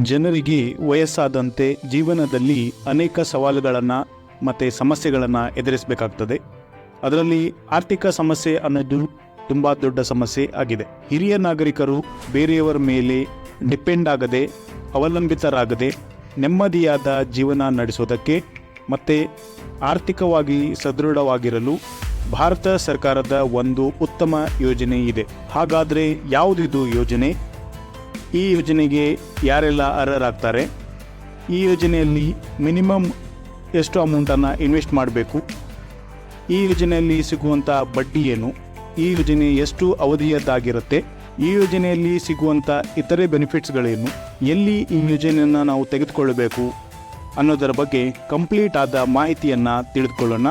ಜನರಿಗೆ ವಯಸ್ಸಾದಂತೆ ಜೀವನದಲ್ಲಿ ಅನೇಕ ಸವಾಲುಗಳನ್ನು ಮತ್ತು ಸಮಸ್ಯೆಗಳನ್ನು ಎದುರಿಸಬೇಕಾಗ್ತದೆ. ಅದರಲ್ಲಿ ಆರ್ಥಿಕ ಸಮಸ್ಯೆ ಅನ್ನೋದು ತುಂಬ ದೊಡ್ಡ ಸಮಸ್ಯೆ ಆಗಿದೆ. ಹಿರಿಯ ನಾಗರಿಕರು ಬೇರೆಯವರ ಮೇಲೆ ಡಿಪೆಂಡ್ ಆಗದೆ, ಅವಲಂಬಿತರಾಗದೆ, ನೆಮ್ಮದಿಯಾದ ಜೀವನ ನಡೆಸೋದಕ್ಕೆ ಮತ್ತು ಆರ್ಥಿಕವಾಗಿ ಸದೃಢವಾಗಿರಲು ಭಾರತ ಸರ್ಕಾರದ ಒಂದು ಉತ್ತಮ ಯೋಜನೆ ಇದೆ. ಹಾಗಾದರೆ ಯಾವುದಿದು ಯೋಜನೆ? ಈ ಯೋಜನೆಗೆ ಯಾರೆಲ್ಲ ಅರ್ಹರಾಗ್ತಾರೆ? ಈ ಯೋಜನೆಯಲ್ಲಿ ಮಿನಿಮಮ್ ಎಷ್ಟು ಅಮೌಂಟನ್ನು ಇನ್ವೆಸ್ಟ್ ಮಾಡಬೇಕು? ಈ ಯೋಜನೆಯಲ್ಲಿ ಸಿಗುವಂಥ ಬಡ್ಡಿ ಏನು? ಈ ಯೋಜನೆ ಎಷ್ಟು ಅವಧಿಯದ್ದಾಗಿರುತ್ತೆ? ಈ ಯೋಜನೆಯಲ್ಲಿ ಸಿಗುವಂಥ ಇತರೆ ಬೆನಿಫಿಟ್ಸ್ಗಳೇನು? ಎಲ್ಲಿ ಈ ಯೋಜನೆಯನ್ನು ನಾವು ತೆಗೆದುಕೊಳ್ಳಬೇಕು? ಅನ್ನೋದರ ಬಗ್ಗೆ ಕಂಪ್ಲೀಟ್ ಆದ ಮಾಹಿತಿಯನ್ನು ತಿಳಿದುಕೊಳ್ಳೋಣ.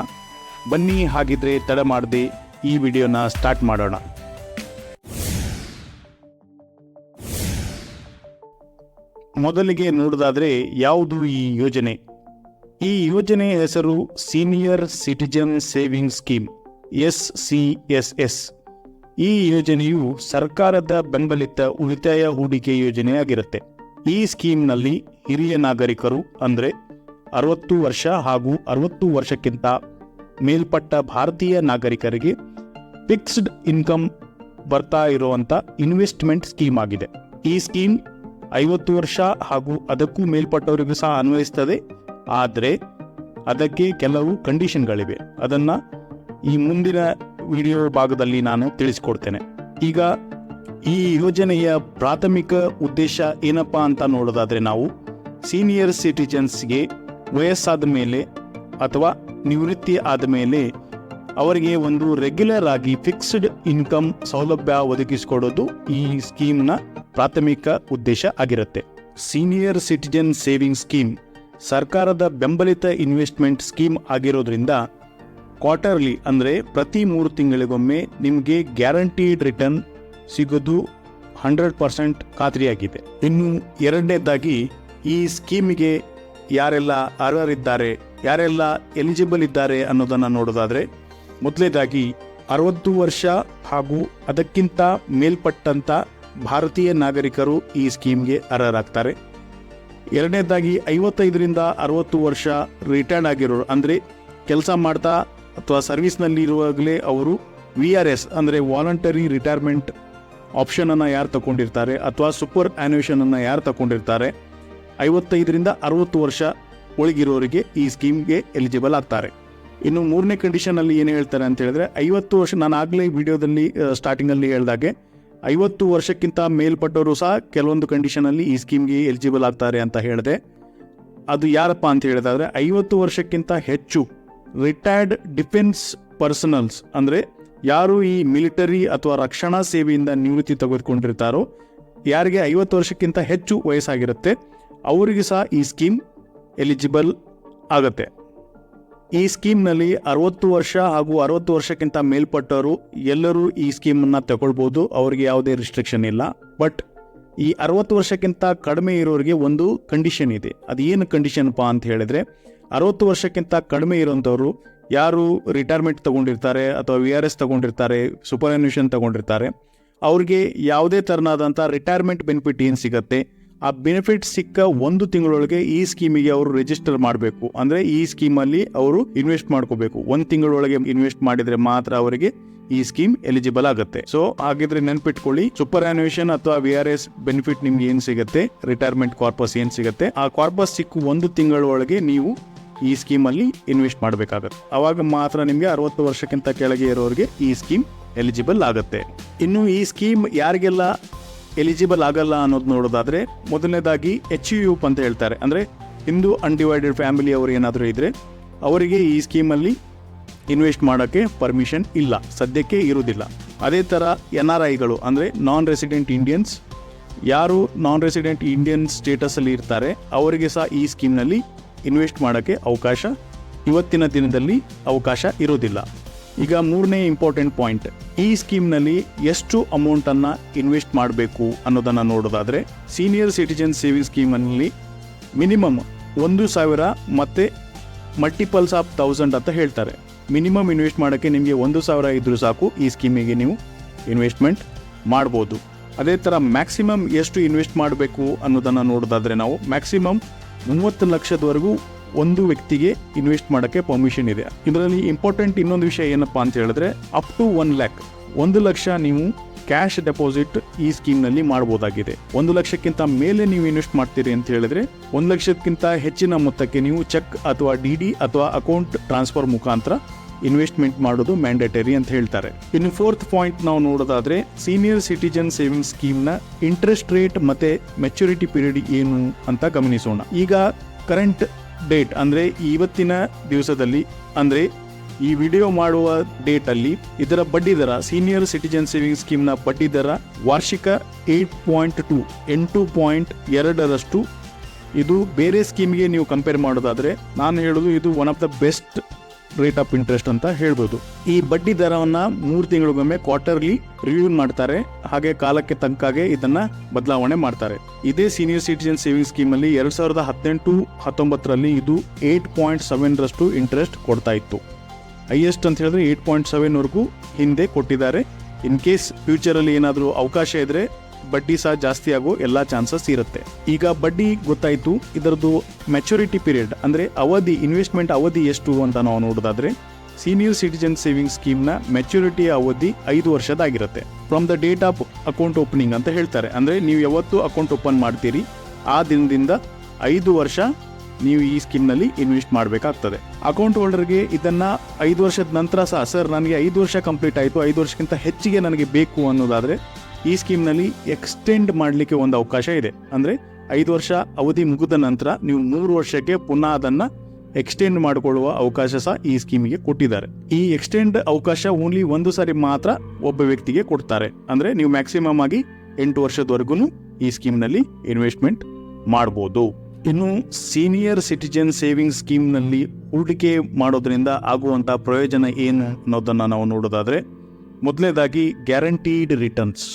ಬನ್ನಿ, ಹಾಗಿದ್ರೆ ತಡ ಮಾಡದೆ ಈ ವಿಡಿಯೋನ ಸ್ಟಾರ್ಟ್ ಮಾಡೋಣ. ಮೊದಲಿಗೆ ನೋಡೋದಾದರೆ ಯಾವುದು ಈ ಯೋಜನೆ? ಈ ಯೋಜನೆ ಹೆಸರು senior citizen saving scheme S C S S ಈ ಯೋಜನೆಯು ಸರ್ಕಾರದ ಬೆಂಬಲಿತ ಉಳಿತಾಯ ಹೂಡಿಕೆ ಯೋಜನೆಯಾಗಿರುತ್ತೆ ಈ ಸ್ಕೀಮ್ನಲ್ಲಿ ಹಿರಿಯ ನಾಗರಿಕರು ಅಂದರೆ ಅರವತ್ತು ವರ್ಷ ಹಾಗೂ ಅರವತ್ತು ವರ್ಷಕ್ಕಿಂತ ಮೇಲ್ಪಟ್ಟ ಭಾರತೀಯ ನಾಗರಿಕರಿಗೆ ಫಿಕ್ಸ್ಡ್ ಇನ್ಕಮ್ ಬರ್ತಾ ಇರುವಂಥ ಇನ್ವೆಸ್ಟ್ಮೆಂಟ್ ಸ್ಕೀಮ್ ಆಗಿದೆ. ಈ ಸ್ಕೀಮ್ ಐವತ್ತು ವರ್ಷ ಹಾಗೂ ಅದಕ್ಕೂ ಮೇಲ್ಪಟ್ಟವರಿಗೂ ಸಹ ಅನ್ವಯಿಸ್ತದೆ. ಆದರೆ ಅದಕ್ಕೆ ಕೆಲವು ಕಂಡೀಷನ್ಗಳಿವೆ. ಅದನ್ನು ಈ ಮುಂದಿನ ವಿಡಿಯೋ ಭಾಗದಲ್ಲಿ ನಾನು ತಿಳಿಸ್ಕೊಡ್ತೇನೆ. ಈಗ ಈ ಯೋಜನೆಯ ಪ್ರಾಥಮಿಕ ಉದ್ದೇಶ ಏನಪ್ಪ ಅಂತ ನೋಡೋದಾದರೆ ನಾವು ಸೀನಿಯರ್ ಸಿಟಿಜನ್ಸ್ಗೆ ವಯಸ್ಸಾದ ಮೇಲೆ ಅಥವಾ ನಿವೃತ್ತಿ ಆದ ಮೇಲೆ ಅವರಿಗೆ ಒಂದು ರೆಗ್ಯುಲರ್ ಆಗಿ ಫಿಕ್ಸ್ಡ್ ಇನ್ಕಮ್ ಸೌಲಭ್ಯ ಒದಗಿಸಿಕೊಡೋದು ಈ ಸ್ಕೀಮ್ನ ಪ್ರಾಥಮಿಕ ಉದ್ದೇಶ ಆಗಿರುತ್ತೆ. ಸೀನಿಯರ್ ಸಿಟಿಜನ್ ಸೇವಿಂಗ್ ಸ್ಕೀಮ್ ಸರ್ಕಾರದ ಬೆಂಬಲಿತ ಇನ್ವೆಸ್ಟ್ಮೆಂಟ್ ಸ್ಕೀಮ್ ಆಗಿರೋದ್ರಿಂದ ಕ್ವಾರ್ಟರ್ಲಿ ಅಂದರೆ ಪ್ರತಿ ಮೂರು ತಿಂಗಳಿಗೊಮ್ಮೆ ನಿಮಗೆ ಗ್ಯಾರಂಟೀಡ್ ರಿಟರ್ನ್ ಸಿಗೋದು ಹಂಡ್ರೆಡ್ ಪರ್ಸೆಂಟ್ ಖಾತ್ರಿಯಾಗಿದೆ. ಇನ್ನು ಎರಡನೇದಾಗಿ ಈ ಸ್ಕೀಮಿಗೆ ಯಾರೆಲ್ಲ ಅರ್ಹರಿದ್ದಾರೆ, ಯಾರೆಲ್ಲ ಎಲಿಜಿಬಲ್ ಇದ್ದಾರೆ ಅನ್ನೋದನ್ನು ನೋಡೋದಾದರೆ ಮೊದಲನೇದಾಗಿ ಅರವತ್ತು ವರ್ಷ ಹಾಗೂ ಅದಕ್ಕಿಂತ ಮೇಲ್ಪಟ್ಟಂಥ ಭಾರತೀಯ ನಾಗರಿಕರು ಈ ಸ್ಕೀಮ್ಗೆ ಅರ್ಹರಾಗ್ತಾರೆ. ಎರಡನೇದಾಗಿ ಐವತ್ತೈದರಿಂದ ಅರವತ್ತು ವರ್ಷ ರಿಟೈರ್ಡ್ ಆಗಿರೋರು ಅಂದರೆ ಕೆಲಸ ಮಾಡ್ತಾ ಅಥವಾ ಸರ್ವಿಸ್ನಲ್ಲಿ ಇರುವಾಗಲೇ ಅವರು ವಿ ಆರ್ ಎಸ್ ಅಂದರೆ ವಾಲಂಟರಿ ರಿಟೈರ್ಮೆಂಟ್ ಆಪ್ಷನನ್ನು ಯಾರು ತಗೊಂಡಿರ್ತಾರೆ ಅಥವಾ ಸೂಪರ್ ಆ್ಯನ್ಯೂಷನನ್ನು ಯಾರು ತಗೊಂಡಿರ್ತಾರೆ ಐವತ್ತೈದರಿಂದ ಅರವತ್ತು ವರ್ಷ ಒಳಗಿರೋರಿಗೆ ಈ ಸ್ಕೀಮ್ಗೆ ಎಲಿಜಿಬಲ್ ಆಗ್ತಾರೆ. ಇನ್ನು ಮೂರನೇ ಕಂಡೀಷನಲ್ಲಿ ಏನು ಹೇಳ್ತಾರೆ ಅಂತ ಹೇಳಿದ್ರೆ, ಐವತ್ತು ವರ್ಷ ನಾನು ಆಗಲೇ ವಿಡಿಯೋದಲ್ಲಿ ಸ್ಟಾರ್ಟಿಂಗಲ್ಲಿ ಹೇಳ್ದಾಗೆ ಐವತ್ತು ವರ್ಷಕ್ಕಿಂತ ಮೇಲ್ಪಟ್ಟವರು ಸಹ ಕೆಲವೊಂದು ಕಂಡೀಷನಲ್ಲಿ ಈ ಸ್ಕೀಮ್ಗೆ ಎಲಿಜಿಬಲ್ ಆಗ್ತಾರೆ ಅಂತ ಹೇಳಿದೆ. ಅದು ಯಾರಪ್ಪ ಅಂತ ಹೇಳಿದಾದ್ರೆ, ಐವತ್ತು ವರ್ಷಕ್ಕಿಂತ ಹೆಚ್ಚು ರಿಟೈರ್ಡ್ ಡಿಫೆನ್ಸ್ ಪರ್ಸನಲ್ಸ್ ಅಂದರೆ ಯಾರು ಈ ಮಿಲಿಟರಿ ಅಥವಾ ರಕ್ಷಣಾ ಸೇವೆಯಿಂದ ನಿವೃತ್ತಿ ತೆಗೆದುಕೊಂಡಿರ್ತಾರೋ, ಯಾರಿಗೆ ಐವತ್ತು ವರ್ಷಕ್ಕಿಂತ ಹೆಚ್ಚು ವಯಸ್ಸಾಗಿರುತ್ತೆ, ಅವರಿಗೆ ಸಹ ಈ ಸ್ಕೀಮ್ ಎಲಿಜಿಬಲ್ ಆಗುತ್ತೆ. ಈ ಸ್ಕೀಮ್ನಲ್ಲಿ ಅರವತ್ತು ವರ್ಷ ಹಾಗೂ ಅರವತ್ತು ವರ್ಷಕ್ಕಿಂತ ಮೇಲ್ಪಟ್ಟವರು ಎಲ್ಲರೂ ಈ ಸ್ಕೀಮನ್ನು ತಗೊಳ್ಬೋದು. ಅವರಿಗೆ ಯಾವುದೇ ರಿಸ್ಟ್ರಿಕ್ಷನ್ ಇಲ್ಲ. ಬಟ್ ಈ ಅರವತ್ತು ವರ್ಷಕ್ಕಿಂತ ಕಡಿಮೆ ಇರೋರಿಗೆ ಒಂದು ಕಂಡೀಷನ್ ಇದೆ. ಅದು ಏನು ಕಂಡೀಷನ್ಪಾ ಅಂತ ಹೇಳಿದ್ರೆ, ಅರವತ್ತು ವರ್ಷಕ್ಕಿಂತ ಕಡಿಮೆ ಇರೋಂಥವ್ರು ಯಾರು ರಿಟೈರ್ಮೆಂಟ್ ತಗೊಂಡಿರ್ತಾರೆ ಅಥವಾ ವಿ ಆರ್ ಎಸ್ ತಗೊಂಡಿರ್ತಾರೆ ಸೂಪರ್ ತಗೊಂಡಿರ್ತಾರೆ, ಅವ್ರಿಗೆ ಯಾವುದೇ ಥರನಾದಂಥ ರಿಟೈರ್ಮೆಂಟ್ ಬೆನಿಫಿಟ್ ಏನು ಸಿಗುತ್ತೆ? ಆ ಬೆನಿಫಿಟ್ ಸಿಕ್ಕ ಒಂದು ತಿಂಗಳೊಳಗೆ ಈ ಸ್ಕೀಮಿಗೆ ಅವರು ರಿಜಿಸ್ಟರ್ ಮಾಡಬೇಕು. ಅಂದರೆ ಈ ಸ್ಕೀಮಲ್ಲಿ ಅವರು ಇನ್ವೆಸ್ಟ್ ಮಾಡ್ಕೋಬೇಕು. ಒಂದು ತಿಂಗಳೊಳಗೆ ಇನ್ವೆಸ್ಟ್ ಮಾಡಿದರೆ ಮಾತ್ರ ಅವರಿಗೆ ಈ ಸ್ಕೀಮ್ ಎಲಿಜಿಬಲ್ ಆಗುತ್ತೆ. ಸೊ ಹಾಗಿದ್ರೆ ನೆನ್ಪಿಟ್ಕೊಳ್ಳಿ ಸೂಪರ್ ಅನ್ವೇಷನ್ ಅಥವಾ ವಿ ಆರ್ ಎಸ್ ಬೆನಿಫಿಟ್ ನಿಮ್ಗೆ ಏನ್ ಸಿಗುತ್ತೆ? ರಿಟೈರ್ಮೆಂಟ್ ಕಾರ್ಪಸ್ ಏನ್ ಸಿಗುತ್ತೆ? ಆ ಕಾರ್ಪಸ್ ಸಿಕ್ಕು ಒಂದು ತಿಂಗಳೊಳಗೆ ನೀವು ಈ ಸ್ಕೀಮ್ ಅಲ್ಲಿ ಇನ್ವೆಸ್ಟ್ ಮಾಡಬೇಕಾಗತ್ತೆ. ಅವಾಗ ಮಾತ್ರ ನಿಮಗೆ ಅರವತ್ತು ವರ್ಷಕ್ಕಿಂತ ಕೆಳಗೆ ಇರೋರಿಗೆ ಈ ಸ್ಕೀಮ್ ಎಲಿಜಿಬಲ್ ಆಗುತ್ತೆ. ಇನ್ನು ಈ ಸ್ಕೀಮ್ ಯಾರಿಗೆಲ್ಲ ಎಲಿಜಿಬಲ್ ಆಗಲ್ಲ ಅನ್ನೋದು ನೋಡೋದಾದರೆ ಮೊದಲನೇದಾಗಿ ಎಚ್ ಯು ಅಂತ ಹೇಳ್ತಾರೆ. ಅಂದರೆ ಹಿಂದೂ ಅನ್ಡಿವೈಡೆಡ್ ಫ್ಯಾಮಿಲಿ ಅವರು ಏನಾದರೂ ಇದ್ದರೆ ಅವರಿಗೆ ಈ ಸ್ಕೀಮಲ್ಲಿ ಇನ್ವೆಸ್ಟ್ ಮಾಡೋಕ್ಕೆ ಪರ್ಮಿಷನ್ ಇಲ್ಲ. ಸದ್ಯಕ್ಕೆ ಇರುವುದಿಲ್ಲ. ಅದೇ ಥರ ಎನ್ ಆರ್ ಐಗಳು ಅಂದರೆ ನಾನ್ ರೆಸಿಡೆಂಟ್ ಇಂಡಿಯನ್ಸ್ ಯಾರು ನಾನ್ ರೆಸಿಡೆಂಟ್ ಇಂಡಿಯನ್ ಸ್ಟೇಟಸಲ್ಲಿ ಇರ್ತಾರೆ, ಅವರಿಗೆ ಸಹ ಈ ಸ್ಕೀಮ್ನಲ್ಲಿ ಇನ್ವೆಸ್ಟ್ ಮಾಡೋಕ್ಕೆ ಅವಕಾಶ ಇವತ್ತಿನ ದಿನದಲ್ಲಿ ಅವಕಾಶ ಇರೋದಿಲ್ಲ ಈಗ ಮೂರನೇ ಇಂಪಾರ್ಟೆಂಟ್ ಪಾಯಿಂಟ್ ಈ ಸ್ಕೀಮ್ನಲ್ಲಿ ಎಷ್ಟು ಅಮೌಂಟನ್ನು ಇನ್ವೆಸ್ಟ್ ಮಾಡಬೇಕು ಅನ್ನೋದನ್ನು ನೋಡೋದಾದರೆ ಸೀನಿಯರ್ ಸಿಟಿಜನ್ ಸೇವಿಂಗ್ ಸ್ಕೀಮಲ್ಲಿ ಮಿನಿಮಮ್ ಒಂದು ಸಾವಿರ ಮತ್ತು ಮಲ್ಟಿಪಲ್ಸ್ ಆಫ್ ಥೌಸಂಡ್ ಅಂತ ಹೇಳ್ತಾರೆ. ಮಿನಿಮಮ್ ಇನ್ವೆಸ್ಟ್ ಮಾಡೋಕ್ಕೆ ನಿಮಗೆ ಒಂದು ಸಾವಿರ ಇದ್ದರೂ ಸಾಕು, ಈ ಸ್ಕೀಮಿಗೆ ನೀವು ಇನ್ವೆಸ್ಟ್ಮೆಂಟ್ ಮಾಡ್ಬೋದು. ಅದೇ ಥರ ಮ್ಯಾಕ್ಸಿಮಮ್ ಎಷ್ಟು ಇನ್ವೆಸ್ಟ್ ಮಾಡಬೇಕು ಅನ್ನೋದನ್ನು ನೋಡೋದಾದರೆ ನಾವು ಮ್ಯಾಕ್ಸಿಮಮ್ ಮೂವತ್ತು ಲಕ್ಷದವರೆಗೂ ಒಂದು ವ್ಯಕ್ತಿಗೆ ಇನ್ವೆಸ್ಟ್ ಮಾಡೋಕ್ಕೆ ಪರ್ಮಿಷನ್ ಇದೆ. ಇದರಲ್ಲಿ ಇಂಪಾರ್ಟೆಂಟ್ ಇನ್ನೊಂದು ವಿಷಯ ಏನಪ್ಪ ಅಂತ ಹೇಳಿದ್ರೆ ಅಪ್ ಟು ಒನ್ ಲ್ಯಾಕ್ ಒಂದು ಲಕ್ಷ ನೀವು ಕ್ಯಾಶ್ ಡೆಪಾಸಿಟ್ ಈ ಸ್ಕೀಮ್ನಲ್ಲಿ ಮಾಡಬಹುದಾಗಿದೆ ಒಂದು ಲಕ್ಷಕ್ಕಿಂತ ಮೇಲೆ ನೀವು ಇನ್ವೆಸ್ಟ್ ಮಾಡ್ತೀರಿ ಅಂತ ಹೇಳಿದ್ರೆ, ಒಂದು ಲಕ್ಷಕ್ಕಿಂತ ಹೆಚ್ಚಿನ ಮೊತ್ತಕ್ಕೆ ನೀವು ಚೆಕ್ ಅಥವಾ ಡಿ ಡಿ ಅಥವಾ ಅಕೌಂಟ್ ಟ್ರಾನ್ಸ್ಫರ್ ಮುಖಾಂತರ ಇನ್ವೆಸ್ಟ್ಮೆಂಟ್ ಮಾಡೋದು ಮ್ಯಾಂಡೇಟರಿ ಅಂತ ಹೇಳ್ತಾರೆ. ಇನ್ನು ಫೋರ್ತ್ ಪಾಯಿಂಟ್ ನಾವು ನೋಡೋದಾದ್ರೆ ಸೀನಿಯರ್ ಸಿಟಿಜನ್ ಸೇವಿಂಗ್ ಸ್ಕೀಮ್ನ ಇಂಟ್ರೆಸ್ಟ್ ರೇಟ್ ಮತ್ತೆ ಮೆಚುರಿಟಿ ಪೀರಿಯಡ್ ಏನು ಅಂತ ಗಮನಿಸೋಣ. ಈಗ ಕರೆಂಟ್ ಡೇಟ್ ಅಂದರೆ ಇವತ್ತಿನ ದಿವಸದಲ್ಲಿ, ಅಂದರೆ ಈ ವಿಡಿಯೋ ಮಾಡುವ ಡೇಟ್ ಅಲ್ಲಿ ಇದರ ಬಡ್ಡಿ ದರ ಸೀನಿಯರ್ ಸಿಟಿಜನ್ ಸೇವಿಂಗ್ ಸ್ಕೀಮ್ನ ನ ಬಡ್ಡಿ ದರ ವಾರ್ಷಿಕ ಏಟ್ ಪಾಯಿಂಟ್ ಟು ಎಂಟು ಪಾಯಿಂಟ್ ಎರಡರಷ್ಟು. ಇದು ಬೇರೆ ಸ್ಕೀಮ್ಗೆ ನೀವು ಕಂಪೇರ್ ಮಾಡೋದಾದ್ರೆ, ನಾನು ಹೇಳೋದು ಇದು one of the best rate of interest ಅಂತ ಹೇಳ್ಬೋದು. ಈ ಬಡ್ಡಿ ದರವನ್ನ ಮೂರು ತಿಂಗಳಿಗೊಮ್ಮೆ ಕ್ವಾರ್ಟರ್ಲಿ ರಿವ್ಯೂ ಮಾಡ್ತಾರೆ. ಹಾಗೆ ಕಾಲಕ್ಕೆ ತಕ್ಕಾಗೆ ಇದನ್ನ ಬದಲಾವಣೆ ಮಾಡ್ತಾರೆ. ಇದೇ ಸೀನಿಯರ್ ಸಿಟಿಜನ್ ಸೇವಿಂಗ್ ಸ್ಕೀಮ್ ಅಲ್ಲಿ ಎರಡ್ ಸಾವಿರದ ಹದಿನೆಂಟು ಹತ್ತೊಂಬತ್ತರಲ್ಲಿ ಇದು ಏಟ್ ಪಾಯಿಂಟ್ ಸೆವೆನ್ ರಷ್ಟು ಇಂಟ್ರೆಸ್ಟ್ ಕೊಡ್ತಾ ಇತ್ತು. ಹೈಯೆಸ್ಟ್ ಅಂತ ಹೇಳಿದ್ರೆ ಏಟ್ ಪಾಯಿಂಟ್ ಸೆವೆನ್ ವರೆಗೂ ಹಿಂದೆ ಕೊಟ್ಟಿದ್ದಾರೆ. ಇನ್ ಕೇಸ್ ಫ್ಯೂಚರ್ ಅಲ್ಲಿ ಏನಾದರೂ ಅವಕಾಶ ಇದ್ರೆ ಬಡ್ಡಿ ಸಹ ಜಾಸ್ತಿ ಆಗೋ ಎಲ್ಲ ಚಾನ್ಸಸ್ ಇರುತ್ತೆ. ಈಗ ಬಡ್ಡಿ ಗೊತ್ತಾಯ್ತು, ಇದರದ್ದು ಮೆಚುರಿಟಿ ಪೀರಿಯಡ್ ಅಂದ್ರೆ ಅವಧಿ ಇನ್ವೆಸ್ಟ್ಮೆಂಟ್ ಅವಧಿ ಎಷ್ಟು ಅಂತ ನಾವು ನೋಡೋದಾದ್ರೆ ಸೀನಿಯರ್ ಸಿಟಿಜನ್ ಸೇವಿಂಗ್ ಸ್ಕೀಮ್ನ ಮೆಚುರಿಟಿ ಅವಧಿ ಐದು ವರ್ಷದಾಗಿರುತ್ತೆ. From the date of account opening ಅಂತ ಹೇಳ್ತಾರೆ. ಅಂದ್ರೆ ನೀವು ಯಾವತ್ತು ಅಕೌಂಟ್ ಓಪನ್ ಮಾಡ್ತೀರಿ, ಆ ದಿನದಿಂದ ಐದು ವರ್ಷ ನೀವು ಈ ಸ್ಕೀಮ್ನಲ್ಲಿ ಇನ್ವೆಸ್ಟ್ ಮಾಡಬೇಕಾಗ್ತದೆ. ಅಕೌಂಟ್ ಹೋಲ್ಡರ್ಗೆ ಇದನ್ನ ಐದು ವರ್ಷದ ನಂತರ ಸಹ, ಸರ್, ನನಗೆ ಐದು ವರ್ಷ ಕಂಪ್ಲೀಟ್ ಆಯಿತು, ಐದು ವರ್ಷಕ್ಕಿಂತ ಹೆಚ್ಚಿಗೆ ನನಗೆ ಬೇಕು ಅನ್ನೋದಾದ್ರೆ ಈ ಸ್ಕೀಮ್ನಲ್ಲಿ ಎಕ್ಸ್ಟೆಂಡ್ ಮಾಡಲಿಕ್ಕೆ ಒಂದು ಅವಕಾಶ ಇದೆ. ಅಂದರೆ ಐದು ವರ್ಷ ಅವಧಿ ಮುಗಿದ ನಂತರ ನೀವು ಮೂರು ವರ್ಷಕ್ಕೆ ಪುನಃ ಅದನ್ನು ಎಕ್ಸ್ಟೆಂಡ್ ಮಾಡಿಕೊಳ್ಳುವ ಅವಕಾಶ ಸಹ ಈ ಸ್ಕೀಮಿಗೆ ಕೊಟ್ಟಿದ್ದಾರೆ. ಈ ಎಕ್ಸ್ಟೆಂಡ್ ಅವಕಾಶ ಓನ್ಲಿ ಒಂದು ಸಾರಿ ಮಾತ್ರ ಒಬ್ಬ ವ್ಯಕ್ತಿಗೆ ಕೊಡ್ತಾರೆ. ಅಂದರೆ ನೀವು ಮ್ಯಾಕ್ಸಿಮಮ್ ಆಗಿ ಎಂಟು ವರ್ಷದವರೆಗೂ ಈ ಸ್ಕೀಮ್ನಲ್ಲಿ ಇನ್ವೆಸ್ಟ್ಮೆಂಟ್ ಮಾಡ್ಬೋದು. ಇನ್ನು ಸೀನಿಯರ್ ಸಿಟಿಜನ್ ಸೇವಿಂಗ್ ಸ್ಕೀಮ್ನಲ್ಲಿ ಹೂಡಿಕೆ ಮಾಡೋದ್ರಿಂದ ಆಗುವಂಥ ಪ್ರಯೋಜನ ಏನು ಅನ್ನೋದನ್ನು ನಾವು ನೋಡೋದಾದರೆ ಮೊದಲನೇದಾಗಿ guaranteed returns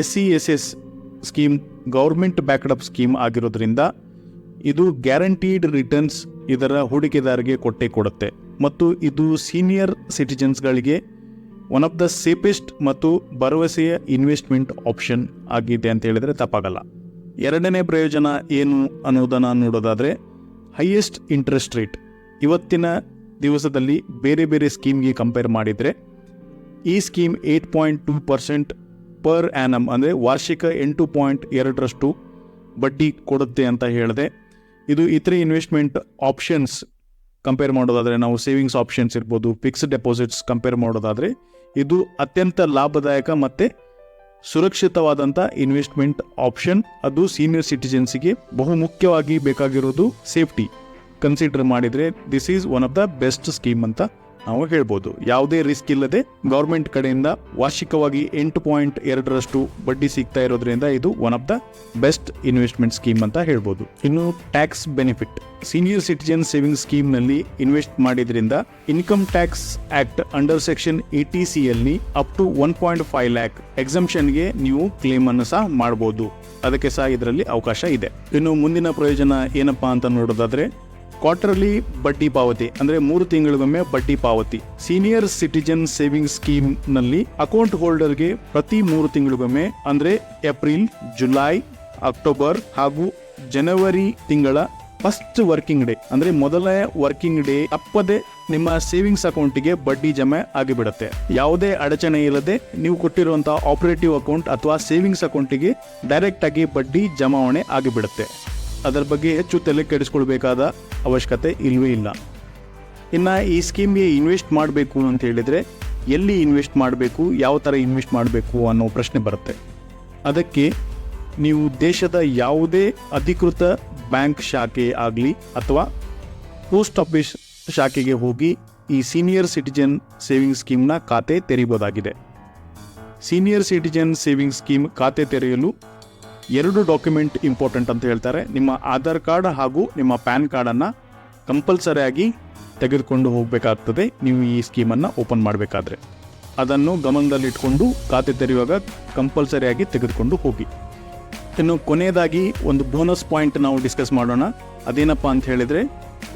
S C S S scheme, government backed up scheme ಆಗಿರೋದ್ರಿಂದ ಇದು ಗ್ಯಾರಂಟೀಡ್ ರಿಟರ್ನ್ಸ್ ಇದರ ಹೂಡಿಕೆದಾರರಿಗೆ ಕೊಟ್ಟೆ ಕೊಡುತ್ತೆ. ಮತ್ತು ಇದು ಸೀನಿಯರ್ ಸಿಟಿಜನ್ಸ್ಗಳಿಗೆ ಒನ್ ಆಫ್ ದ ಸೇಫೆಸ್ಟ್ ಮತ್ತು ಭರವಸೆಯ ಇನ್ವೆಸ್ಟ್ಮೆಂಟ್ ಆಪ್ಷನ್ ಆಗಿದೆ ಅಂತ ಹೇಳಿದರೆ ತಪ್ಪಾಗಲ್ಲ. ಎರಡನೇ ಪ್ರಯೋಜನ ಏನು ಅನ್ನೋದನ್ನು ನೋಡೋದಾದರೆ ಹೈಯೆಸ್ಟ್ ಇಂಟ್ರೆಸ್ಟ್ ರೇಟ್. ಇವತ್ತಿನ ದಿವಸದಲ್ಲಿ ಬೇರೆ ಬೇರೆ ಸ್ಕೀಮ್ಗೆ ಕಂಪೇರ್ ಮಾಡಿದರೆ ಈ scheme eight point two percent per annum ಅಂದರೆ ವಾರ್ಷಿಕ ಎಂಟು ಪಾಯಿಂಟ್ ಎರಡರಷ್ಟು ಬಡ್ಡಿ ಕೊಡುತ್ತೆ ಅಂತ ಹೇಳಿದೆ. ಇದು ಇತರೆ ಇನ್ವೆಸ್ಟ್ಮೆಂಟ್ ಆಪ್ಷನ್ಸ್ ಕಂಪೇರ್ ಮಾಡೋದಾದರೆ ನಾವು ಸೇವಿಂಗ್ಸ್ ಆಪ್ಷನ್ಸ್ ಇರ್ಬೋದು, ಫಿಕ್ಸ್ಡ್ ಡೆಪಾಸಿಟ್ಸ್ ಕಂಪೇರ್ ಮಾಡೋದಾದರೆ ಇದು ಅತ್ಯಂತ ಲಾಭದಾಯಕ ಮತ್ತು ಸುರಕ್ಷಿತವಾದಂಥ ಇನ್ವೆಸ್ಟ್ಮೆಂಟ್ ಆಪ್ಷನ್. ಅದು ಸೀನಿಯರ್ ಸಿಟಿಜನ್ಸಿಗೆ ಬಹು ಮುಖ್ಯವಾಗಿ ಬೇಕಾಗಿರೋದು ಸೇಫ್ಟಿ. ಕನ್ಸಿಡರ್ ಮಾಡಿದರೆ this is one of the best scheme ಅಂತ ನಾವು ಹೇಳ್ಬೋದು, ಯಾವುದೇ ರಿಸ್ಕ್ ಇಲ್ಲದೆ ಗೌರ್ಮೆಂಟ್ ಕಡೆಯಿಂದ ವಾರ್ಷಿಕವಾಗಿ ಎಂಟು ಪಾಯಿಂಟ್ ಎರಡರಷ್ಟು ಬಡ್ಡಿ ಸಿಗ್ತಾ ಇರೋದ್ರಿಂದ ಇದು one of the best investment scheme ಅಂತ ಹೇಳ್ಬೋದು. ಇನ್ನು tax benefit senior citizen saving ಸ್ಕೀಮ್ನಲ್ಲಿ invest ಮಾಡಿದ್ರಿಂದ income tax act under section eighty C ಅಲ್ಲಿ up to one point five lakh ಎಕ್ಸಮ್ಷನ್ಗೆ ನೀವು ಕ್ಲೇಮ್ ಅನ್ನು ಸಹ ಮಾಡಬಹುದು ಅದಕ್ಕೆ ಸಹ ಇದರಲ್ಲಿ ಅವಕಾಶ ಇದೆ. ಇನ್ನು ಮುಂದಿನ ಪ್ರಯೋಜನ ಏನಪ್ಪಾ ಅಂತ ನೋಡೋದಾದ್ರೆ ಕ್ವಾರ್ಟರ್ಲಿ ಬಡ್ಡಿ ಪಾವತಿ, ಅಂದ್ರೆ ಮೂರು ತಿಂಗಳಿಗೊಮ್ಮೆ ಬಡ್ಡಿ ಪಾವತಿ. ಸೀನಿಯರ್ ಸಿಟಿಜನ್ ಸೇವಿಂಗ್ ಸ್ಕೀಮ್ನಲ್ಲಿ ಅಕೌಂಟ್ ಹೋಲ್ಡರ್ಗೆ ಪ್ರತಿ ಮೂರು ತಿಂಗಳಿಗೊಮ್ಮೆ, ಅಂದ್ರೆ ಏಪ್ರಿಲ್ ಜುಲೈ ಅಕ್ಟೋಬರ್ ಹಾಗೂ ಜನವರಿ ತಿಂಗಳ ಫಸ್ಟ್ ವರ್ಕಿಂಗ್ ಡೇ ಅಂದ್ರೆ ಮೊದಲನೇ ವರ್ಕಿಂಗ್ ಡೇ ತಪ್ಪದೆ ನಿಮ್ಮ ಸೇವಿಂಗ್ಸ್ ಅಕೌಂಟಿಗೆ ಬಡ್ಡಿ ಜಮೆ ಆಗಿಬಿಡುತ್ತೆ. ಯಾವುದೇ ಅಡಚಣೆ ಇಲ್ಲದೆ ನೀವು ಕೊಟ್ಟಿರುವಂತಹ ಆಪರೇಟಿವ್ ಅಕೌಂಟ್ ಅಥವಾ ಸೇವಿಂಗ್ಸ್ ಅಕೌಂಟಿಗೆ ಡೈರೆಕ್ಟ್ ಆಗಿ ಬಡ್ಡಿ ಜಮಾವಣೆ ಆಗಿಬಿಡುತ್ತೆ. ಅದರ ಬಗ್ಗೆ ಹೆಚ್ಚು ತಲೆ ಕೆಡಿಸ್ಕೊಳ್ಬೇಕಾದ ಅವಶ್ಯಕತೆ ಇಲ್ಲವೇ ಇಲ್ಲ. ಇನ್ನು ಈ ಸ್ಕೀಮ್ಗೆ ಇನ್ವೆಸ್ಟ್ ಮಾಡಬೇಕು ಅಂತ ಹೇಳಿದರೆ ಎಲ್ಲಿ ಇನ್ವೆಸ್ಟ್ ಮಾಡಬೇಕು, ಯಾವ ಥರ ಇನ್ವೆಸ್ಟ್ ಮಾಡಬೇಕು ಅನ್ನೋ ಪ್ರಶ್ನೆ ಬರುತ್ತೆ. ಅದಕ್ಕೆ ನೀವು ದೇಶದ ಯಾವುದೇ ಅಧಿಕೃತ ಬ್ಯಾಂಕ್ ಶಾಖೆ ಆಗಲಿ ಅಥವಾ ಪೋಸ್ಟ್ ಆಫೀಸ್ ಶಾಖೆಗೆ ಹೋಗಿ ಈ ಸೀನಿಯರ್ ಸಿಟಿಜನ್ ಸೇವಿಂಗ್ ಸ್ಕೀಮ್ನ ಖಾತೆ ತೆರೀಬೋದಾಗಿದೆ ಸೀನಿಯರ್ ಸಿಟಿಜನ್ ಸೇವಿಂಗ್ ಸ್ಕೀಮ್ ಖಾತೆ ತೆರೆಯಲು ಎರಡು ಡಾಕ್ಯುಮೆಂಟ್ ಇಂಪಾರ್ಟೆಂಟ್ ಅಂತ ಹೇಳ್ತಾರೆ. ನಿಮ್ಮ ಆಧಾರ್ ಕಾರ್ಡ್ ಹಾಗೂ ನಿಮ್ಮ ಪ್ಯಾನ್ ಕಾರ್ಡನ್ನು ಕಂಪಲ್ಸರಿಯಾಗಿ ತೆಗೆದುಕೊಂಡು ಹೋಗಬೇಕಾಗ್ತದೆ. ನೀವು ಈ ಸ್ಕೀಮನ್ನು ಓಪನ್ ಮಾಡಬೇಕಾದ್ರೆ. ಅದನ್ನು ಗಮನದಲ್ಲಿಟ್ಕೊಂಡು ಖಾತೆ ತೆರೆಯುವಾಗ ಕಂಪಲ್ಸರಿಯಾಗಿ ತೆಗೆದುಕೊಂಡು ಹೋಗಿ. ಇನ್ನು ಕೊನೆಯದಾಗಿ ಒಂದು ಬೋನಸ್ ಪಾಯಿಂಟ್ ನಾವು ಡಿಸ್ಕಸ್ ಮಾಡೋಣ. ಅದೇನಪ್ಪ ಅಂತ ಹೇಳಿದರೆ,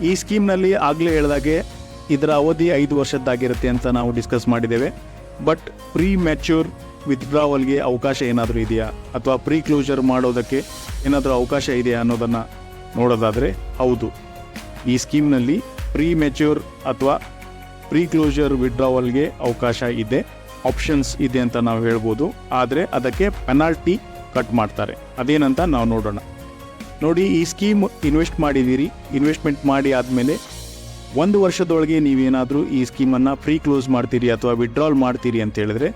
ಈ ಸ್ಕೀಮ್ನಲ್ಲಿ ಆಗಲೇ ಹೇಳಿದಾಗೆ ಇದರ ಅವಧಿ ಐದು ವರ್ಷದ್ದಾಗಿರುತ್ತೆ ಅಂತ ನಾವು ಡಿಸ್ಕಸ್ ಮಾಡಿದ್ದೇವೆ. ಬಟ್ ಪ್ರೀ ಮ್ಯಾಚ್ಯೂರ್ ವಿತ್ಡ್ರಾವಲ್ಗೆ ಅವಕಾಶ ಏನಾದರೂ ಇದೆಯಾ? ಅಥವಾ ಪ್ರೀ ಕ್ಲೋಜರ್ ಮಾಡೋದಕ್ಕೆ ಏನಾದರೂ ಅವಕಾಶ ಇದೆಯಾ ಅನ್ನೋದನ್ನು ನೋಡೋದಾದರೆ ಹೌದು. ಈ ಸ್ಕೀಮ್ನಲ್ಲಿ ಪ್ರೀ ಮೆಚ್ಯೂರ್ ಅಥವಾ ಪ್ರೀ ಕ್ಲೋಜರ್ ವಿಡ್ರಾವಲ್ಗೆ ಅವಕಾಶ ಇದೆ. ಆಪ್ಷನ್ಸ್ ಇದೆ ಅಂತ ನಾವು ಹೇಳ್ಬೋದು. ಆದರೆ ಅದಕ್ಕೆ ಪೆನಾಲ್ಟಿ ಕಟ್ ಮಾಡ್ತಾರೆ. ಅದೇನಂತ ನಾವು ನೋಡೋಣ. ನೋಡಿ ಈ ಸ್ಕೀಮ್ ಇನ್ವೆಸ್ಟ್ ಮಾಡಿದ್ದೀರಿ. ಇನ್ವೆಸ್ಟ್ಮೆಂಟ್ ಮಾಡಿ ಆದಮೇಲೆ ಒಂದು ವರ್ಷದೊಳಗೆ ನೀವೇನಾದರೂ ಈ ಸ್ಕೀಮನ್ನು ಫ್ರೀ ಕ್ಲೋಸ್ ಮಾಡ್ತೀರಿ ಅಥವಾ ವಿಡ್ರಾಲ್ ಮಾಡ್ತೀರಿ ಅಂತ ಹೇಳಿದ್ರೆ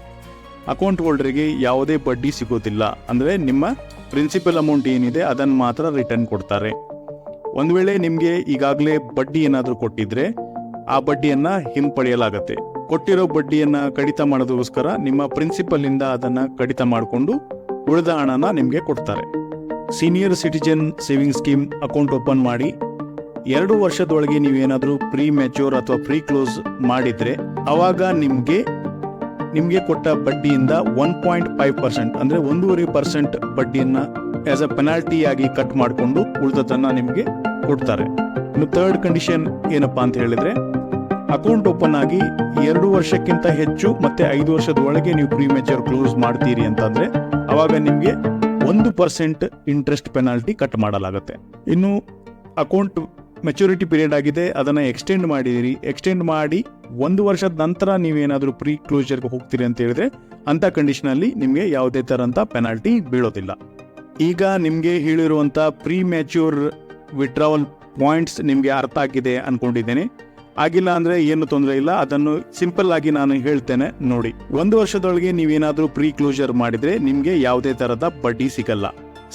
ಅಕೌಂಟ್ ಹೋಲ್ಡರ್ಗೆ ಯಾವುದೇ ಬಡ್ಡಿ ಸಿಗೋದಿಲ್ಲ. ಅಂದರೆ ನಿಮ್ಮ ಪ್ರಿನ್ಸಿಪಲ್ ಅಮೌಂಟ್ ಏನಿದೆ ಅದನ್ನು ಮಾತ್ರ ರಿಟರ್ನ್ ಕೊಡ್ತಾರೆ. ಒಂದು ವೇಳೆ ನಿಮಗೆ ಈಗಾಗಲೇ ಬಡ್ಡಿ ಏನಾದರೂ ಕೊಟ್ಟಿದ್ರೆ ಆ ಬಡ್ಡಿಯನ್ನು ಹಿಂಪಡೆಯಲಾಗತ್ತೆ. ಕೊಟ್ಟಿರೋ ಬಡ್ಡಿಯನ್ನು ಕಡಿತ ಮಾಡೋದಕ್ಕೋಸ್ಕರ ನಿಮ್ಮ ಪ್ರಿನ್ಸಿಪಲ್ ಅದನ್ನು ಅದನ್ನ ಕಡಿತ ಮಾಡಿಕೊಂಡು ಉಳಿದ ಹಣನ ನಿಮಗೆ ಕೊಡ್ತಾರೆ. Senior citizen saving scheme account open ಮಾಡಿ ಎರಡು ವರ್ಷದೊಳಗೆ ನೀವೇನಾದರೂ ಪ್ರೀ ಮೆಚೂರ್ ಅಥವಾ ಪ್ರೀ ಕ್ಲೋಸ್ ಮಾಡಿದರೆ, ಅವಾಗ ನಿಮಗೆ ನಿಮಗೆ ಕೊಟ್ಟ ಬಡ್ಡಿಯಿಂದ ಒನ್ ಪಾಯಿಂಟ್ ಫೈವ್ ಪರ್ಸೆಂಟ್ ಅಂದರೆ ಒಂದೂವರೆ ಪರ್ಸೆಂಟ್ ಬಡ್ಡಿಯನ್ನು ಆ್ಯಸ್ ಅ ಪೆನಾಲ್ಟಿ ಆಗಿ ಕಟ್ ಮಾಡಿಕೊಂಡು ಉಳಿದದನ್ನು ನಿಮಗೆ ಕೊಡ್ತಾರೆ. ಇನ್ನು ಥರ್ಡ್ ಕಂಡೀಷನ್ ಏನಪ್ಪಾ ಅಂತ ಹೇಳಿದರೆ ಅಕೌಂಟ್ ಓಪನ್ ಆಗಿ ಎರಡು ವರ್ಷಕ್ಕಿಂತ ಹೆಚ್ಚು ಮತ್ತೆ ಐದು ವರ್ಷದ ಒಳಗೆ ನೀವು ಪ್ರೀ ಮೆಚೂರ್ ಕ್ಲೋಸ್ ಮಾಡ್ತೀರಿ ಅಂತಂದರೆ, ಅವಾಗ ನಿಮಗೆ ಒಂದು ಪರ್ಸೆಂಟ್ ಇಂಟ್ರೆಸ್ಟ್ ಪೆನಾಲ್ಟಿ ಕಟ್ ಮಾಡಲಾಗುತ್ತೆ. ಇನ್ನು ಅಕೌಂಟ್ ಮೆಚುರಿಟಿ ಪೀರಿಯಡ್ ಆಗಿದೆ, ಅದನ್ನು ಎಕ್ಸ್ಟೆಂಡ್ ಮಾಡಿದಿರಿ. ಎಕ್ಸ್ಟೆಂಡ್ ಮಾಡಿ ಒಂದು ವರ್ಷದ ನಂತರ ನೀವೇನಾದರೂ ಪ್ರೀ ಕ್ಲೋಜರ್ಗೆ ಹೋಗ್ತೀರಿ ಅಂತ ಹೇಳಿದ್ರೆ ಅಂಥ ಕಂಡೀಷನಲ್ಲಿ ನಿಮಗೆ ಯಾವುದೇ ಥರಂಥ ಪೆನಾಲ್ಟಿ ಬೀಳೋದಿಲ್ಲ. ಈಗ ನಿಮಗೆ ಹೇಳಿರುವಂಥ ಪ್ರೀ ಮ್ಯಾಚ್ಯೂರ್ ವಿಡ್ರಾವಲ್ ಪಾಯಿಂಟ್ಸ್ ನಿಮಗೆ ಅರ್ಥ ಆಗಿದೆ ಅಂದ್ಕೊಂಡಿದ್ದೇನೆ ಆಗಿಲ್ಲ ಅಂದರೆ ಏನು ತೊಂದರೆ ಇಲ್ಲ, ಅದನ್ನು ಸಿಂಪಲ್ ಆಗಿ ನಾನು ಹೇಳ್ತೇನೆ, ನೋಡಿ. ಒಂದು ವರ್ಷದೊಳಗೆ ನೀವೇನಾದರೂ ಪ್ರೀ ಕ್ಲೋಜರ್ ಮಾಡಿದರೆ ನಿಮಗೆ ಯಾವುದೇ ಥರದ ಬಡ್ಡಿ ಸಿಗಲ್ಲ.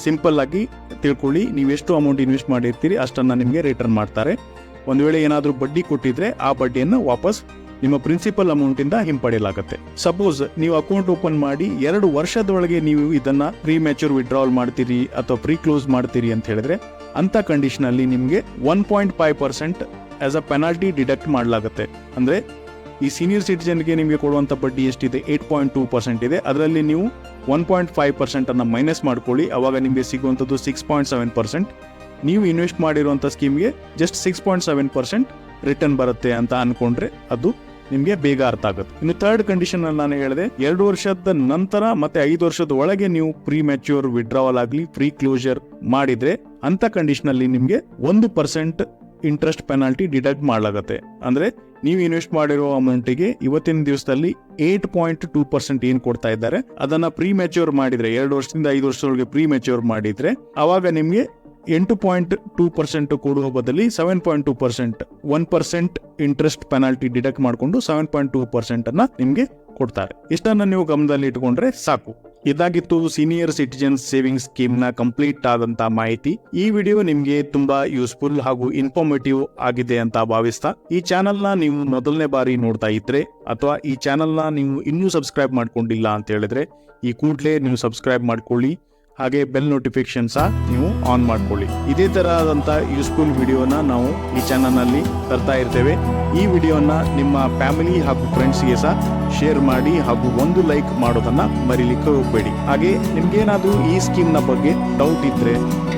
ಸಿಂಪಲ್ ಆಗಿ ತಿಳ್ಕೊಳ್ಳಿ. ನೀವು ಎಷ್ಟು ಅಮೌಂಟ್ ಇನ್ವೆಸ್ಟ್ ಮಾಡಿರ್ತೀರಿ, ಅಷ್ಟನ್ನು ನಿಮಗೆ ರಿಟರ್ನ್ ಮಾಡ್ತಾರೆ. ಒಂದು ವೇಳೆ ಏನಾದರೂ ಬಡ್ಡಿ ಕೊಟ್ಟಿದ್ರೆ, ಆ ಬಡ್ಡಿಯನ್ನು ವಾಪಸ್ ನಿಮ್ಮ ಪ್ರಿನ್ಸಿಪಲ್ ಅಮೌಂಟಿಂದ ಹಿಂಪಡೆಯಲಾಗುತ್ತೆ. ಸಪೋಸ್ ನೀವು ಅಕೌಂಟ್ ಓಪನ್ ಮಾಡಿ ಎರಡು ವರ್ಷದೊಳಗೆ ನೀವು ಇದನ್ನ ಪ್ರೀ ಮ್ಯಾಚೂರ್ ವಿಡ್ರಾವಲ್ ಮಾಡ್ತೀರಿ ಅಥವಾ ಪ್ರೀ ಕ್ಲೋಸ್ ಮಾಡ್ತೀರಿ ಅಂತ ಹೇಳಿದ್ರೆ, ಅಂತ ಕಂಡೀಷನ್ ಅಲ್ಲಿ ನಿಮಗೆ one point five percent as a penalty deduct ಮಾಡಲಾಗುತ್ತೆ. ಅಂದ್ರೆ ಈ ಸೀನಿಯರ್ ಸಿಟಿಜನ್ಗೆ ನಿಮಗೆ ಕೊಡುವಂತ ಬಡ್ಡಿ ಎಷ್ಟಿದೆ? ಏಟ್ ಪಾಯಿಂಟ್ ಟೂ ಪರ್ಸೆಂಟ್ ಇದೆ. ಅದರಲ್ಲಿ ನೀವು ಒನ್ ಪಾಯಿಂಟ್ ಫೈವ್ ಪರ್ಸೆಂಟ್ ಅನ್ನ ಮೈನಸ್ ಮಾಡ್ಕೊಳ್ಳಿ. ಅವಾಗ ನಿಮಗೆ ಸಿಗುವಂಥದ್ದು ಸಿಕ್ಸ್ ಪಾಯಿಂಟ್ ಸೆವೆನ್ ಪರ್ಸೆಂಟ್. ನೀವು ಇನ್ವೆಸ್ಟ್ ಮಾಡಿರುವಂಥ ಸ್ಕೀಮ್ಗೆ just six point seven percent return ಬರುತ್ತೆ ಅಂತ ಅನ್ಕೊಂಡ್ರೆ ಅದು ನಿಮಗೆ ಬೇಗ ಅರ್ಥ ಆಗುತ್ತೆ. ಇನ್ನು ಥರ್ಡ್ ಕಂಡೀಷನ್ ಅಲ್ಲಿ ನಾನು ಹೇಳಿದೆ, ಎರಡು ವರ್ಷದ ನಂತರ ಮತ್ತೆ ಐದು ವರ್ಷದ ಒಳಗೆ ನೀವು ಪ್ರೀ ಮ್ಯಾಚ್ಯೂರ್ ವಿಡ್ರಾವಲ್ ಆಗಲಿ, ಪ್ರೀ ಕ್ಲೋಸರ್ ಮಾಡಿದ್ರೆ ಅಂತ ಕಂಡೀಷನ್ ಅಲ್ಲಿ ನಿಮಗೆ ಒಂದು ಪರ್ಸೆಂಟ್ ಇಂಟ್ರೆಸ್ಟ್ ಪೆನಾಲ್ಟಿ ಡಿಡಕ್ಟ್ ಮಾಡಲಾಗತ್ತೆ. ಅಂದ್ರೆ ನೀವು ಇನ್ವೆಸ್ಟ್ ಮಾಡಿರೋ ಅಮೌಂಟಿಗೆ ಇವತ್ತಿನ ದಿವಸದಲ್ಲಿ ಏಟ್ ಪಾಯಿಂಟ್ ಟೂ ಪರ್ಸೆಂಟ್ ಏನ್ ಕೊಡ್ತಾ ಇದ್ದಾರೆ, ಅದನ್ನ ಪ್ರೀ ಮೆಚ್ಯೂರ್ ಮಾಡಿದ್ರೆ, ಎರಡು ವರ್ಷದಿಂದ ಐದು ವರ್ಷದೊಳಗೆ ಪ್ರೀ ಮೆಚ್ಯೂರ್ ಮಾಡಿದ್ರೆ, ಅವಾಗ ನಿಮಗೆ ಎಂಟು ಪಾಯಿಂಟ್ ಟೂ ಪರ್ಸೆಂಟ್ ಕೊಡುವ ಬದಲಿ seven point two percent one percent interest penalty deduct ಮಾಡಿಕೊಂಡು ಸೆವೆನ್ ಪಾಯಿಂಟ್ ಟೂ ಪರ್ಸೆಂಟ್ ಅನ್ನ ನಿಮಗೆ ಕೊಡ್ತಾರೆ. ಇಷ್ಟನ್ನ ನೀವು ಗಮನದಲ್ಲಿ ಇಟ್ಕೊಂಡ್ರೆ ಸಾಕು. ಇದಾಗಿತ್ತು ಸೀನಿಯರ್ ಸಿಟಿಜನ್ ಸೇವಿಂಗ್ ಸ್ಕೀಮ್ನ ಕಂಪ್ಲೀಟ್ ಆದಂತ ಮಾಹಿತಿ. ಈ ವಿಡಿಯೋ ನಿಮ್ಗೆ ತುಂಬಾ ಯೂಸ್ಫುಲ್ ಹಾಗೂ ಇನ್ಫಾರ್ಮೇಟಿವ್ ಆಗಿದೆ ಅಂತ ಭಾವಿಸ್ತಾ, ಈ ಚಾನೆಲ್ನ ನೀವು ಮೊದಲನೇ ಬಾರಿ ನೋಡ್ತಾ ಇದ್ರೆ ಅಥವಾ ಈ ಚಾನೆಲ್ನ ನೀವು ಇನ್ನೂ ಸಬ್ಸ್ಕ್ರೈಬ್ ಮಾಡ್ಕೊಂಡಿಲ್ಲ ಅಂತ ಹೇಳಿದ್ರೆ, ಈ ಕೂಡಲೇ ನೀವು ಸಬ್ಸ್ಕ್ರೈಬ್ ಮಾಡ್ಕೊಳ್ಳಿ. ಹಾಗೆ ಬೆಲ್ ನೋಟಿಫಿಕೇಶನ್ ಸಹ ನೀವು ಆನ್ ಮಾಡ್ಕೊಳ್ಳಿ. ಇದೇ ತರಹದಂತ ಯೂಸ್ಫುಲ್ ವಿಡಿಯೋನ ನಾವು ಈ ಚಾನಲ್ನಲ್ಲಿ ತರ್ತಾ ಇರ್ತೇವೆ. ಈ ವಿಡಿಯೋನ ನಿಮ್ಮ ಫ್ಯಾಮಿಲಿ ಹಾಗೂ ಫ್ರೆಂಡ್ಸ್ಗೆ ಸಹ ಶೇರ್ ಮಾಡಿ ಹಾಗೂ ಒಂದು ಲೈಕ್ ಮಾಡೋದನ್ನ ಮರಿಲಿಕ್ಕೆ ಹೋಗಬೇಡಿ. ಹಾಗೆ ನಿಮ್ಗೇನಾದರೂ ಈ ಸ್ಕೀಮ್ನ ಬಗ್ಗೆ ಡೌಟ್ ಇದ್ರೆ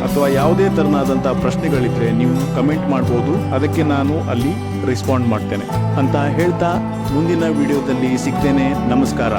ಅಥವಾ ಯಾವುದೇ ತರನಾದಂತಹ ಪ್ರಶ್ನೆಗಳಿದ್ರೆ ನೀವು ಕಮೆಂಟ್ ಮಾಡಬಹುದು ಅದಕ್ಕೆ ನಾನು ಅಲ್ಲಿ ರೆಸ್ಪಾಂಡ್ ಮಾಡ್ತೇನೆ. ಅಂತ ಹೇಳ್ತಾ ಮುಂದಿನ ವಿಡಿಯೋದಲ್ಲಿ ಸಿಗ್ತೇನೆ. ನಮಸ್ಕಾರ.